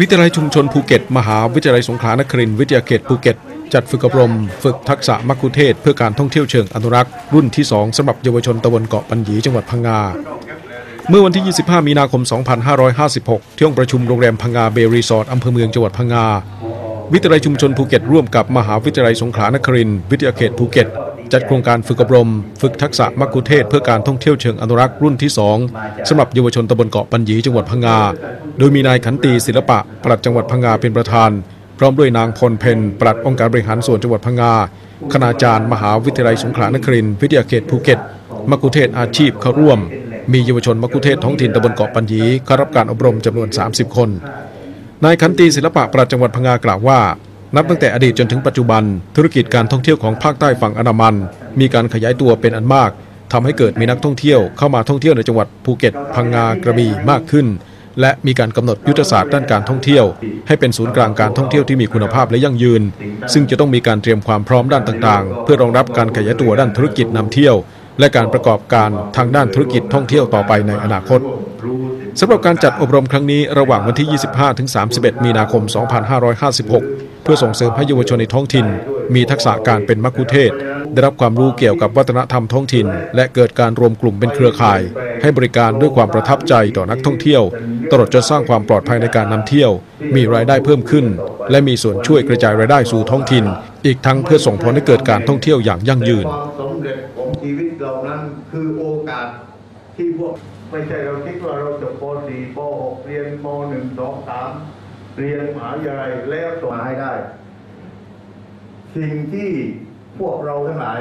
วิทยาลัยชุมชนภูเก็ต มหาวิทยาลัยสงขลานครินทร์วิทยาเขตภูเก็ต จัดฝึกอบรม ฝึกทักษะมัคคุเทศเพื่อการท่องเที่ยวเชิงอนุรักษ์ รุ่นที่ 2สำหรับเยาวชนตะวันเกาะปัญญีจังหวัดพังงา เมื่อวันที่ 25 มีนาคม 2556 ที่ห้องประชุมโรงแรมพังงาเบรีสอร์ทอำเภอเมืองจังหวัดพังงา วิทยาลัยชุมชนภูเก็ตร่วมกับมหาวิทยาลัยสงขลานครินทร์วิทยาเขตภูเก็ต จัดโครงการฝึกอบรม ฝึกทักษะมัคคุเทศเพื่อการท่องเที่ยวเชิงอนุรักษ์รุ่นที่ 2สำหรับเยาวชนตำบลเกาะปัญญีจังหวัดพังงา โดยมีนายขันตีศิลปะปลัดจังหวัดพังงาเป็นประธาน พร้อมด้วยนางพลเพนปลัดองค์การบริหารส่วนจังหวัดพังงาคณาจารย์ มหาวิทยาลัยสงขลานครินทร์วิทยาเขตภูเก็ตมัคคุเทศอาชีพเข้าร่วม มีเยาวชนมัคคุเทศท้องถิ่นตำบลเกาะปัญญีเข้ารับการอบรมจำนวน 30 คนนายขันตีศิลปะปลัดจังหวัดพังงากล่าวว่า นับตั้งแต่อดีตจนถึงปัจจุบัน ธุรกิจการท่องเที่ยวของภาคใต้ฝั่งอันดามัน มีการขยายตัวเป็นอันมากทำให้เกิดมีนักท่องเที่ยวเข้ามาท่องเที่ยวในจังหวัดภูเก็ต พังงากระบี่มากขึ้น และมีการกำหนดยุทธศาสตร์ด้านการท่องเที่ยว ให้เป็นศูนย์กลางการท่องเที่ยวที่มีคุณภาพและยั่งยืน ซึ่งจะต้องมีการเตรียมความพร้อมด้านต่างๆ เพื่อรองรับการขยายตัวด้านธุรกิจนำเที่ยว และการประกอบการทางด้านธุรกิจท่องเที่ยวต่อไปในอนาคตสำหรับการจัดอบรมครั้งนี้ระหว่างวันที่ 25ถึง31 มีนาคม 2556 เพื่อส่งเสริมให้เยาวชนในท้องถิ่น มีทักษะการเป็นมัคคุเทศ ได้รับความรู้เกี่ยวกับวัฒนธรรมท้องถิ่น และเกิดการรวมกลุ่มเป็นเครือข่าย ให้บริการด้วยความประทับใจต่อนักท่องเที่ยว ตลอดจนสร้างความปลอดภัยในการนำเที่ยว มีรายได้เพิ่มขึ้น และมีส่วนช่วยกระจายรายได้สู่ท้องถิ่น อีกทั้งเพื่อส่งผลให้เกิดการท่องเที่ยวอย่างยั่งยืนความสำเร็จของชีวิตเรานั้นคือโอกาสที่พวกไม่ใช่เราคิดว่าเราจบป .4 ป .6 เรียนม .1 2 3 เรียนมหาวิทยาลัยแล้วต่อมาให้ได้สิ่งที่พวกเราทั้งหลาย